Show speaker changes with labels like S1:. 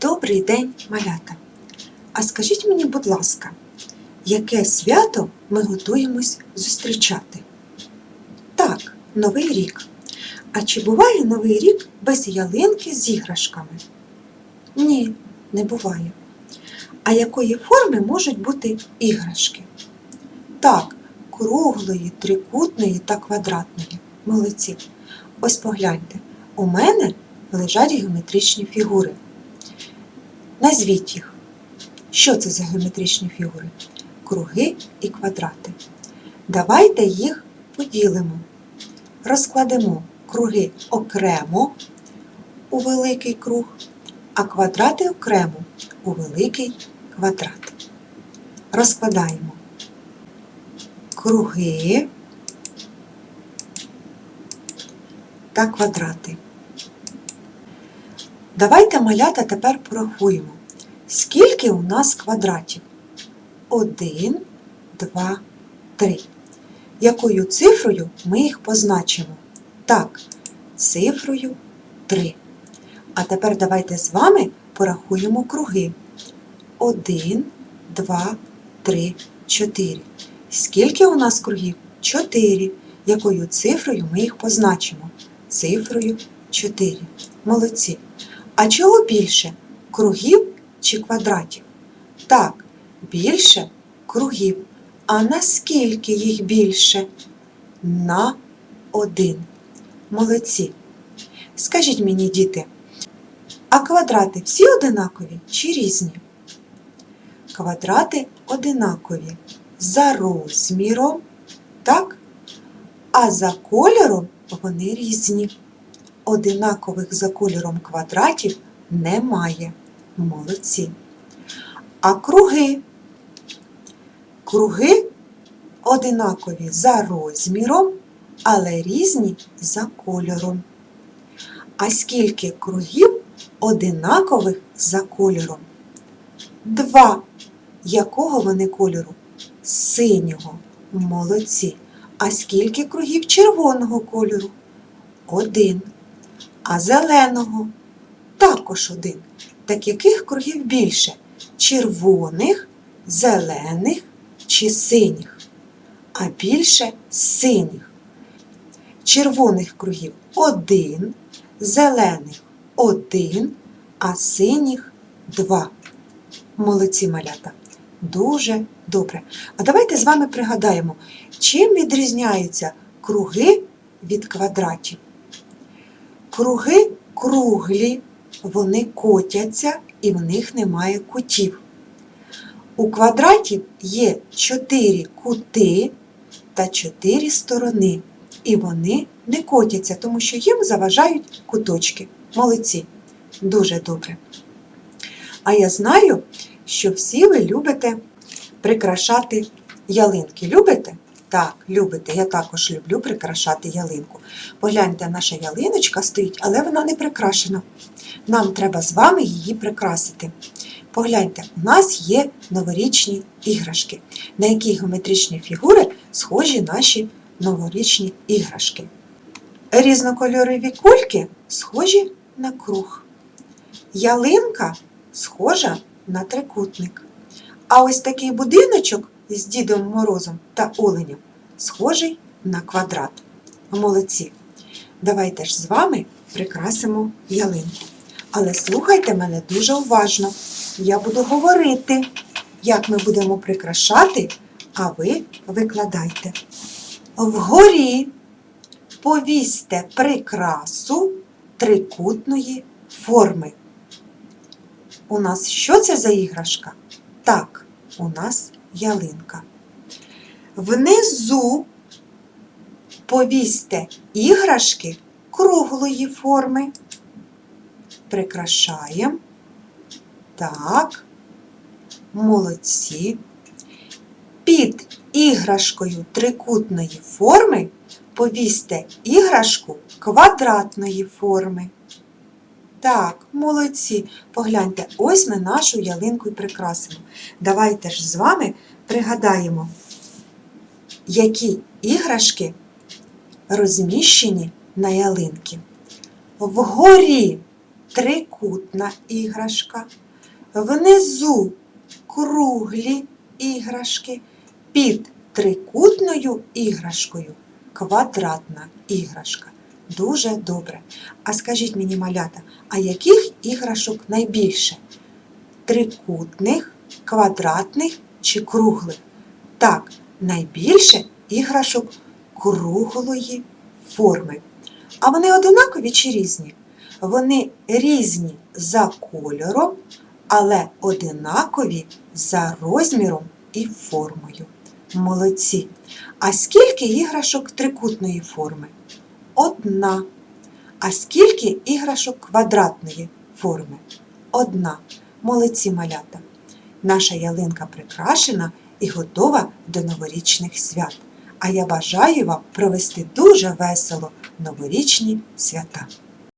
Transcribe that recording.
S1: Добрий день, малята! А скажіть мені, будь ласка, яке свято ми готуємось зустрічати? Так, Новий рік. А чи буває Новий рік без ялинки з іграшками? Ні, не буває. А якої форми можуть бути іграшки? Так, круглої, трикутної та квадратної. Молодці. Ось погляньте, у мене лежать геометричні фігури. Назвіть їх. Що це за геометричні фігури? Круги і квадрати. Давайте їх поділимо. Розкладемо круги окремо у великий круг, а квадрати окремо у великий квадрат. Розкладаємо круги та квадрати. Давайте малята тепер порахуємо, скільки у нас квадратів. Один, два, три. Якою цифрою ми їх позначимо? Так, цифрою 3. А тепер давайте з вами порахуємо круги. 1, 2, 3, 4. Скільки у нас кругів? 4. Якою цифрою ми їх позначимо? Цифрою 4. Молодці. А чого більше? Кругів чи квадратів? Так, більше кругів. А наскільки їх більше? На один. Молодці. Скажіть мені, діти, а квадрати всі одинакові чи різні? Квадрати одинакові за розміром, так? А за кольором вони різні. Одинакових за кольором квадратів немає. Молодці. А круги? Круги одинакові за розміром, але різні за кольором. А скільки кругів одинакових за кольором? Два. Якого вони кольору? Синього. Молодці. А скільки кругів червоного кольору? Один. А зеленого? Також один. Так яких кругів більше? Червоних, зелених чи синіх? А більше синіх. Червоних кругів один, зелених один, а синіх два. Молодці малята. Дуже добре. А давайте з вами пригадаємо, чим відрізняються круги від квадратів. Круги круглі, вони котяться і в них немає кутів. У квадратів є чотири кути та чотири сторони, і вони не котяться, тому що їм заважають куточки. Молодці. Дуже добре. А я знаю, що всі ви любите прикрашати ялинки. Любите? Так, любите. Я також люблю прикрашати ялинку. Погляньте, наша ялиночка стоїть, але вона не прикрашена. Нам треба з вами її прикрасити. Погляньте, у нас є новорічні іграшки, на які геометричні фігури схожі наші новорічні іграшки. Різнокольорові кульки схожі на круг. Ялинка схожа на трикутник. А ось такий будиночок з Дідом Морозом та Оленем схожий на квадрат. Молодці! Давайте ж з вами прикрасимо ялинку. Але слухайте мене дуже уважно. Я буду говорити, як ми будемо прикрашати, а ви викладайте. Вгорі повісьте прикрасу трикутної форми. У нас що це за іграшка? Так, у нас ялинка. Внизу повісьте іграшки круглої форми. Прикрашаємо. Так, молодці. Під іграшкою трикутної форми повісьте іграшку квадратної форми. Так, молодці. Погляньте, ось ми нашу ялинку і прикрасимо. Давайте ж з вами пригадаємо, які іграшки розміщені на ялинки. Вгорі трикутна іграшка, внизу круглі іграшки, під трикутною іграшкою квадратна іграшка. Дуже добре. А скажіть мені, малята, а яких іграшок найбільше? Трикутних, квадратних чи круглих? Так, найбільше іграшок круглої форми. А вони одинакові чи різні? Вони різні за кольором, але одинакові за розміром і формою. Молодці. А скільки іграшок трикутної форми? Одна. А скільки іграшок квадратної форми? Одна. Молодці малята. Наша ялинка прикрашена і готова до новорічних свят. А я бажаю вам провести дуже весело новорічні свята.